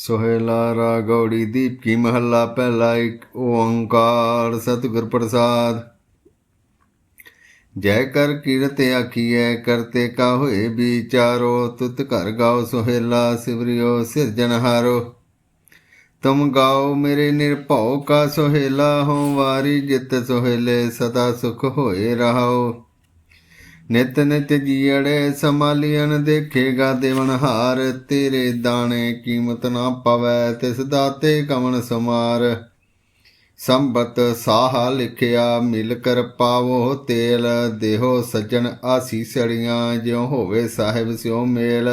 ਸੋਹਿਲਾ ਰਾਗੌੜੀ ਦੀਪ ਕੀ ਮਹੱਲਾ ਪਹਿਲਾ ਇੱਕ, ਓੰਕਾਰ ਸਤਿਗੁਰ ਪ੍ਰਸਾਦ। ਜੈ ਕਰ ਕੀਰਤ ਆਖੀਐ ਕਰਤੇ ਕਾ ਹੋਏ ਵਿਚਾਰੋ, ਤੁਤ ਘਰ ਗਾਓ ਸੋਹਿਲਾ, ਸਿਵਰਿਓ ਸਿਰਜਨਹਾਰੋ ਤੁਮ ਗਾਓ ਮੇਰੇ ਨਿਰਭਉ ਕਾ ਸੋਹਿਲਾ ਹੋ ਵਾਰੀ ਜਿਤ ਸੋਹਿਲੇ, ਸਦਾ ਸੁਖ ਹੋਏ ਰਹਾਓ। ਨਿਤ ਨਿਤ ਜੀੜੇ ਸਮਾਲੀਨ ਦੇਖੇਗਾ ਦੇਵਨ ਹਾਰ, ਤੇਰੇ ਦਾਣੇ ਕੀਮਤ ਨਾ ਪਵੈ, ਤਿਸ ਦਾਤੇ ਕਵਣ ਸਮਾਰ। ਸੰਬਤ ਸਾਹ ਲਿਖਿਆ, ਮਿਲ ਕਰ ਪਾਵੋ ਤੇਲ, ਦੇਹੋ ਸੱਜਣ ਆਸੀਸੜੀਆਂ ਜਿਉ ਹੋਵੇ ਸਾਹਿਬ ਸਿਉ ਮੇਲ।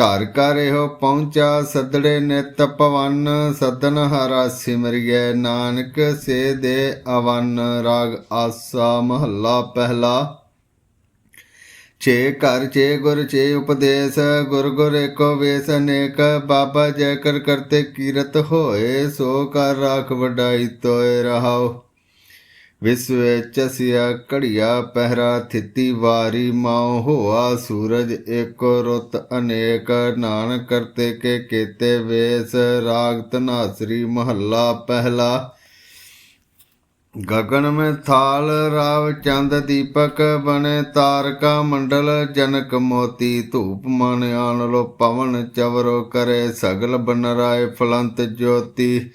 ਘਰ ਘਰ ਇਹੋ ਪਹੁੰਚਾ, ਸਦੜੇ ਨਿਤ ਪਵਨ ਸਦਨ ਹਰਾ ਸਿਮਰਿਐ, ਨਾਨਕ ਸੇ ਦੇ ਅਵਨ। ਰਾਗ ਆਸਾ ਮਹੱਲਾ ਪਹਿਲਾ। ਛੇ ਘਰ, ਛੇ ਗੁਰ, ਛੇ ਉਪਦੇਸ਼, ਗੁਰ ਗੁਰ ਏਕੋ ਵੇਸ ਅਨੇਕ ਬਾਬਾ ਜੈ ਕਰ ਕਰਤੇ ਕੀਰਤ ਹੋਏ, ਸੋ ਕਰ ਰਾਖ ਵਡਾਈ ਤੋਏ ਰਹਾਓ। ਵਿਸ਼ਵੇ ਚਸਿਆ ਘੜੀਆ ਪਹਿਰਾ ਥਿਤੀ ਵਾਰੀ ਮਾਉ ਹੋਆ, ਸੂਰਜ ਏਕੋ ਰੁੱਤ ਅਨੇਕ, ਨਾਨਕ ਕਰਤੇ ਕੇ ਕੀਤੇ ਵੇਸ ਰਾਗ ਤਨਾਸਰੀ ਮਹੱਲਾ ਪਹਿਲਾ। ਗगन ਮੇ ਥਾਲ ਰਾਵ ਚੰਦ ਦੀਪਕ ਬਣੇ ਤਾਰਕਾ ਮੰਡਲ ਜਨਕ ਮੋਤੀ ਧੂਪ ਮਨ ਆਨ ਲੋ ਪਵਨ ਚਵਰੋ ਕਰੇ ਸਗਲ ਬਨ ਰਾਏ ਫਲੰਤ ਜੋਤੀ।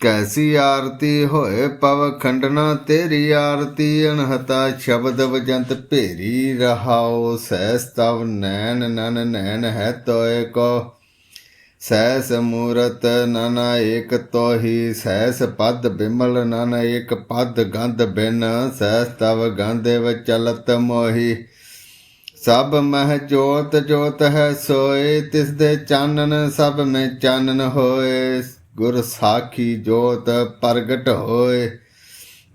ਕੈਸੀ ਆਰਤੀ ਹੋਏ ਪਵ ਖੰਡਨਾ ਤੇਰੀ ਆਰਤੀ, ਅਨਹਤਾ ਸ਼ਬਦ ਵਜੰਤ ਭੇਰੀ ਰਹਾਓ ਸਹਿਸ ਤਵ ਨੈਣ ਨਨ ਨੈਣ ਹੈ ਤੋਏ ਕੋ। ਸੈਸ ਮੂਰਤ ਨਾਨਾ ਏਕ ਤੋਹੀ ਸੈਸ ਪਦ ਬਿਮਲ ਨਨ ਏਕ ਪਦ ਗੰਧ ਬਿਨ ਸੈਸ ਤਵ ਗੰਧੇ ਵਚਲਤ ਮੋਹੀ। ਸਭ ਮਹਿ ਜੋਤ ਜੋਤ ਹੈ ਸੋਏ, ਤਿਸ ਦੇ ਚਾਨਣ ਸਭ ਮੈਂ ਚਾਨਨ ਹੋਏ। ਗੁਰ ਸਾਖੀ ਜੋਤ ਪ੍ਰਗਟ ਹੋਏ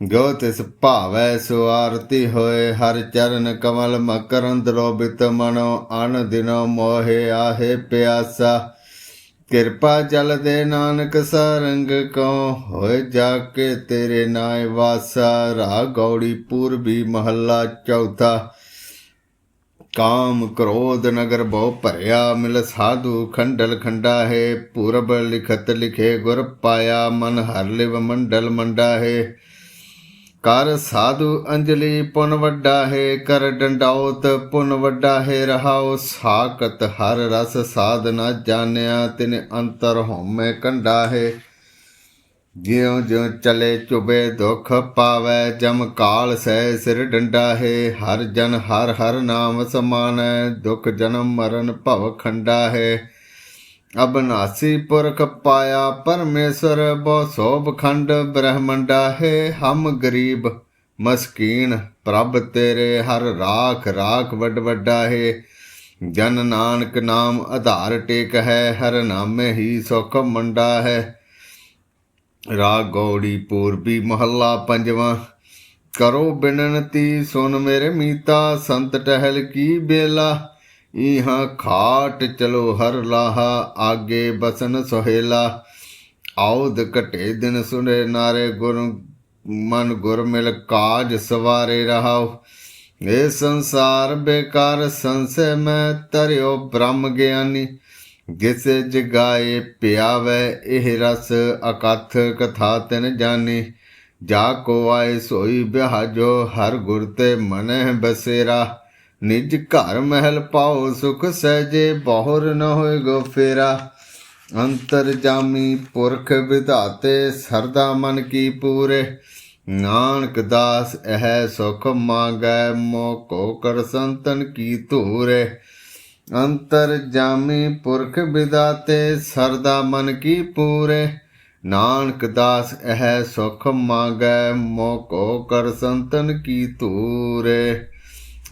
ਜੋ ਤਿਸ ਭਾਵੈ ਸੋ ਆਰਤੀ ਹੋਏ। ਹਰ ਚਰਨ ਕਮਲ ਮਕਰੰਦ ਲੋਭਿਤ ਮਨੋ ਅਨ ਦਿਨੋ ਮੋਹਿ ਆਹੇ ਪਿਆਸਾ। ਕਿਰਪਾ ਜਲ ਦੇ ਨਾਨਕ ਸਰੰਗ ਕੋ ਹੋਏ ਜਾ ਕੇ ਤੇਰੇ ਨਾਏ ਵਾਸਾ ਰਾ ਗੌੜੀ ਪੂਰਬੀ ਮਹੱਲਾ ਚੌਥਾ। ਕਾਮ ਕ੍ਰੋਧ ਨਗਰ ਬਹੁ ਭਰਿਆ, ਮਿਲ ਸਾਧੂ ਖੰਡਲ ਖੰਡਾ ਹੈ ਪੂਰਬ ਲਿਖਤ ਲਿਖੇ ਗੁਰ ਪਾਇਆ, ਮਨ ਹਰ ਲਿਵ ਮੰਡਲ ਮੰਡਾ ਹੈ ਕਰ ਸਾਧੂ ਅੰਜਲੀ ਪੁਨ ਵੱਡਾ ਹੈ, ਕਰ ਡੰਡਾਉਤ ਪੁਨ ਵੱਡਾ ਹੈ, ਰਹਾਉ ਸਾਕਤ ਹਰ ਰਸ ਸਾਧ ਨਾ ਜਾਣਿਆ, ਤਿਨ ਅੰਤਰ ਹਉਮੈ ਕੰਡਾ ਹੈ। ਜਿਉ ਜਿਉ ਚਲੇ ਚੁਬੇ ਦੁਖ ਪਾਵੈ, ਜਮ ਕਾਲ ਸਹਿ ਸਿਰ ਡੰਡਾ ਹੈ। ਹਰ ਜਨ ਹਰ ਹਰ ਨਾਮ ਸਮਾਨ, ਦੁਖ ਜਨਮ ਮਰਨ ਭਵ ਖੰਡਾ ਹੈ। ਅਬਨਾਸੀ ਪੁਰਖ ਪਾਇਆ ਪਰਮੇਸ਼ਰ ਬਹੁ ਸੋਭ ਖੰਡ ਬ੍ਰਹਮੰਡਾ ਹੈ ਹਮ ਗਰੀਬ। ਮਸਕੀਨ, ਪ੍ਰਭ ਤੇਰੇ ਹਰ ਰਾਖ ਰਾਖ ਵੱਡ ਵੱਡਾ ਹੈ। ਜਨ ਨਾਨਕ ਨਾਮ ਆਧਾਰ ਟੇਕ ਹੈ, ਹਰ ਨਾਮੇ ਹੀ ਸੁਖ ਮੰਡਾ ਹੈ। ਰਾਗ ਗੌੜੀ ਪੂਰਬੀ ਮਹੱਲਾ ਪੰਜਵਾਂ, ਕਰੋ ਬਿਨਨਤੀ ਸੁਨ ਮੇਰੇ ਮੀਤਾ, ਸੰਤ ਟਹਿਲ ਕੀ ਬੇਲਾ। ਇਹਾਂ ਖਾਟ ਚਲੋ ਹਰ ਲਾਹਾ, ਆਗੇ ਬਸਨ ਸੁਹੇਲਾ। ਆਉਦ ਘਟੇ ਦਿਨ ਸੁਨੇ ਨਾਰੇ ਗੁਰ, ਮਨ ਗੁਰ ਮਿਲ ਕਾਜ ਸਵਾਰੇ ਰਹਾਓ ਇਹ ਸੰਸਾਰ ਬੇਕਾਰ ਸੰਸੈ ਮੈਂ ਤਰਿਓ ਬ੍ਰਹਮ ਗਿਆਨੀ। ਜਿਸ ਜਗਾਏ ਪਿਆਵੇ ਇਹ ਰਸ, ਅਕਥ ਕਥਾ ਤਿਨ ਜਾਣੀ ਜਾ ਕੋ ਆਏ ਸੋਈ ਬਿਹਾਜੋ ਹਰ ਗੁਰ ਤੇ ਮਨਹਿ ਬਸੇਰਾ। ਨਿਜ ਘਰ ਮਹਿਲ ਪਾਓ ਸੁਖ ਸਹਜੇ, ਬਹੁਰ ਨ ਹੋਏ ਗੋ ਫੇਰਾ। ਅੰਤਰ ਜਾਮੀ ਪੁਰਖ ਵਿਧਾਤੇ, ਸਰਦਾ ਮਨ ਕੀ ਪੂਰੇ। ਨਾਨਕ ਦਾਸ ਇਹ ਸੁਖ ਮੰਗੈ, ਮੋਕੋ ਕਰ ਸੰਤਨ ਕੀ ਧੂਰੇ। ਅੰਤਰ ਜਾਮੀ ਪੁਰਖ ਵਿਦਾਤੇ ਸਰਦਾ ਮਨ ਕੀ ਪੂਰੇ। ਨਾਨਕ ਦਾਸ ਇਹ ਸੁਖ ਮੰਗੈ, ਮੋਕੋ ਕਰ ਸੰਤਨ ਕੀ ਧੂਰੇ।